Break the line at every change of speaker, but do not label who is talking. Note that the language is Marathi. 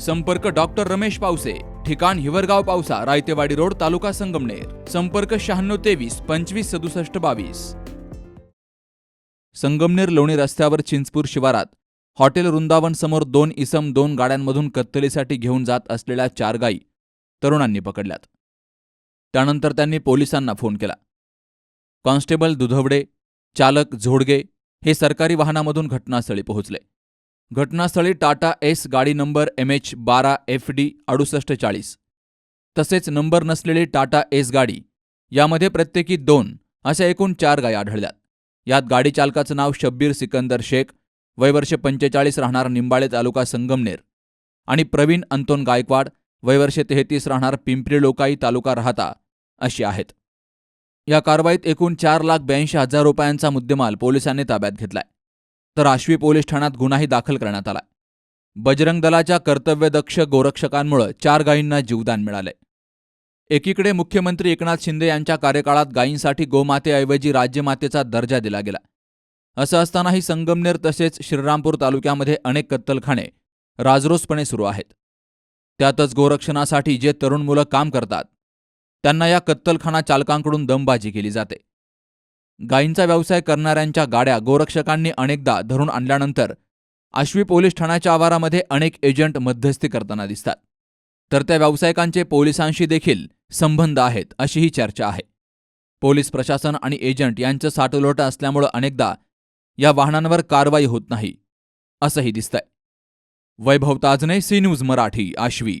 संपर्क डॉक्टर रमेश पावसे ठिकाण हिवरगाव पावसा रायतेवाडी रोड तालुका संगमनेर. संपर्क शहाण्णव तेवीस पंचवीस सदुसष्ट बावीस. संगमनेर लोणी रस्त्यावर चिंचपूर शिवारात हॉटेल वृंदावन समोर दोन इसम दोन गाड्यांमधून कत्तलीसाठी घेऊन जात असलेल्या चार गायी तरुणांनी पकडल्यात. त्यानंतर त्यांनी पोलिसांना फोन केला. कॉन्स्टेबल दुधवडे चालक झोडगे हे सरकारी वाहनामधून घटनास्थळी पोहोचले. घटनास्थळी टाटा एस गाडी नंबर एम एच बारा एफ डी अडुसष्ट चाळीस. तसेच नंबर नसलेली टाटा एस गाडी यामध्ये प्रत्येकी दोन अशा एकूण चार गाय आढळल्यात. यात गाडी चालकाचं नाव शब्बीर सिकंदर शेख वयवर्ष पंचेचाळीस राहणार निंबाळे तालुका संगमनेर आणि प्रवीण अंतोन गायकवाड वयवर्ष तेहतीस राहणार पिंपरी लोकाई तालुका राहता अशी आहेत. या कारवाईत एकूण चार लाख ब्याऐंशी हजार रुपयांचा मुद्देमाल पोलिसांनी ताब्यात घेतलाय. तर आश्वी पोलीस ठाण्यात गुन्हाही दाखल करण्यात आलाय. बजरंग दलाच्या कर्तव्यदक्ष गोरक्षकांमुळे चार गायींना जीवदान मिळालंय. एकीकडे मुख्यमंत्री एकनाथ शिंदे यांच्या कार्यकाळात गायींसाठी गोमातेऐवजी राज्यमातेचा दर्जा दिला गेला. असं असतानाही संगमनेर तसेच श्रीरामपूर तालुक्यामध्ये अनेक कत्तलखाने राजरोसपणे सुरू आहेत. त्यातच गोरक्षणासाठी जे तरुण मुलं काम करतात त्यांना या कत्तलखाना चालकांकडून दमबाजी केली जाते. गायींचा व्यवसाय करणाऱ्यांच्या गाड्या गोरक्षकांनी अनेकदा धरून आणल्यानंतर आश्वी पोलीस ठाण्याच्या आवारामध्ये अनेक एजंट मध्यस्थी करताना दिसतात. तर त्या व्यावसायिकांचे पोलिसांशी देखील संबंध आहेत अशीही चर्चा आहे. पोलीस प्रशासन आणि एजंट यांचं साठलोट असल्यामुळं अनेकदा या वाहनांवर कारवाई होत नाही असंही दिसतंय. Vaibhav Tajne C news Marathi Ashvi.